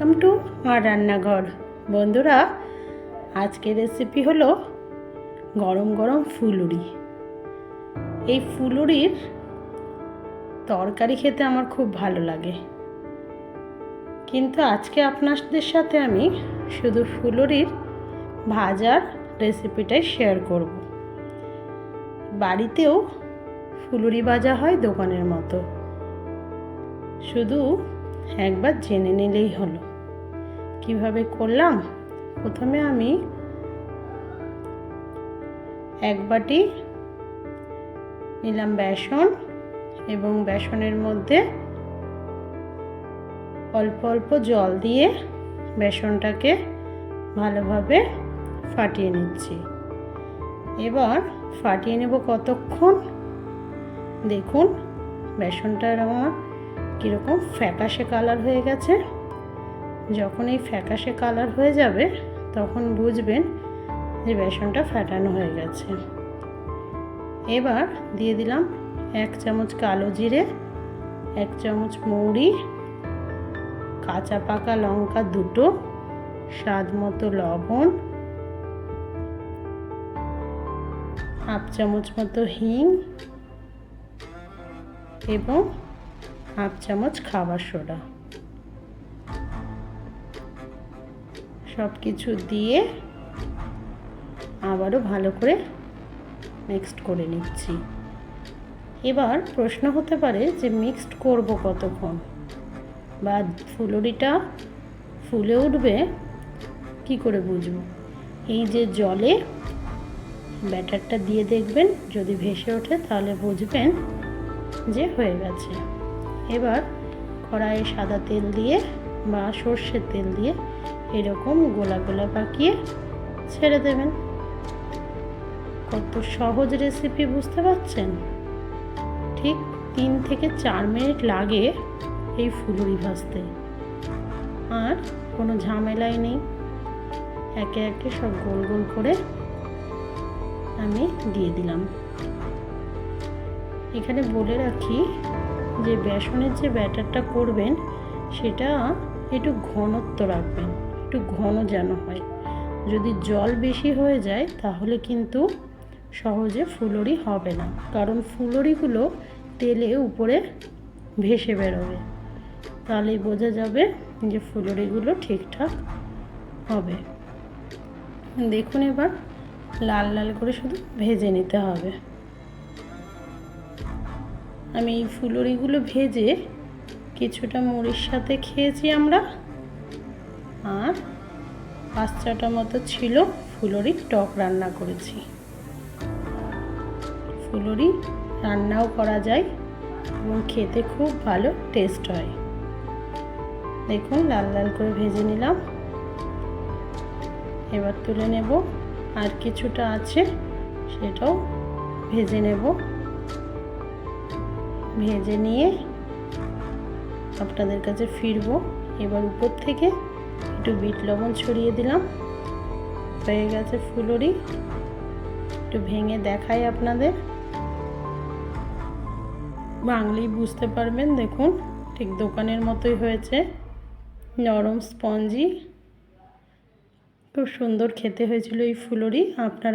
Welcome to আমার রান্নাঘর। বন্ধুরা, আজকের রেসিপি হলো গরম গরম ফুলুরি। এই ফুলুরির তরকারি খেতে আমার খুব ভালো লাগে। কিন্তু আজকে আপনাদের সাথে আমি শুধু ফুলুরির ভাজার রেসিপিটাই শেয়ার করব। বাড়িতেও ফুলুরি ভাজা হয় দোকানের মতো। শুধু একবার জেনে নিলেই হলো। কীভাবে করলাম? প্রথমে আমি এক বাটি নিলাম বেসন এবং বেসনের মধ্যে অল্প অল্প জল দিয়ে বেসনটাকে ভালোভাবে ফাটিয়ে নিচ্ছি। এবার ফাটিয়ে নেব কতক্ষণ? দেখুন, বেসনটার আমার কীরকম ফ্যাকাশে কালার হয়ে গেছে। যখন এই ফ্যাকাশে কালার হয়ে যাবে, তখন বুঝবেন যে বেসনটা ফাটানো হয়ে গেছে। এবার দিয়ে দিলাম এক চামচ কালো জিরে, এক চামচ মৌরি, কাঁচা পাকা লঙ্কা দুটো, স্বাদ মতো লবণ, হাফ চামচ মতো হিং এবং হাফ চামচ খাবার সোডা। সব কিছু দিয়ে আবারও ভালো করে মিক্সড করে নিচ্ছি। এবার প্রশ্ন হতে পারে যে মিক্সড করব কতক্ষণ? বা ফুলুরিটা ফুলে উঠবে কি করে বুঝব? এই যে জলে ব্যাটারটা দিয়ে দেখবেন, যদি ভেসে ওঠে তাহলে বুঝবেন যে হয়ে গেছে। এবার কড়াইয়ে সাদা তেল দিয়ে বা সর্ষের তেল দিয়ে এরকম গোলা গোলা পাকিয়ে ছেড়ে দেবেন। কত সহজ রেসিপি বুঝতে পারছেন? ঠিক তিন থেকে চার মিনিট লাগে এই ফুলুরি ভাজতে। আর কোনো ঝামেলাই নেই। একে একে সব গোল গোল করে আমি দিয়ে দিলাম। এখানে বলে রাখি যে বেসনের যে ব্যাটারটা করবেন, সেটা একটু ঘনত্ব রাখবেন। একটু ঘন যেন হয়। যদি জল বেশি হয়ে যায়, তাহলে কিন্তু সহজে ফুলরি হবে না। কারণ ফুলরিগুলো তেলে উপরে ভেসে বেরোবে। তাহলেই বোঝা যাবে যে ফুলরিগুলো ঠিকঠাক হবে। দেখুন এবার, লাল লাল করে শুধু ভেজে নিতে হবে। আমি এই ফুলরিগুলো ভেজে কিছুটা মুড়ির সাথে খেয়েছি আমরা। আর পাঁচ ছটা মতো ছিল ফুলরি টক রান্না করেছি। ফুলরি রান্নাও করা যায় এবং খেতে খুব ভালো টেস্ট হয়। দেখুন, লাল লাল করে ভেজে নিলাম। এবার তুলে নেব। আর কিছুটা আছে, সেটাও ভেজে নেব। ভেজে নিয়ে আপনাদের কাছে ফিরবো। এবার উপর থেকে একটু বিট লবণ ছড়িয়ে দিলাম। হয়ে গেছে ফুলুরি। একটু ভেঙে দেখাই আপনাদের। বাংলি বুঝতে পারবেন, দেখুন, ঠিক দোকানের মতোই হয়েছে। নরম স্পঞ্জি। খুব সুন্দর খেতে হয়েছিল এই ফুলুরি। আপনারা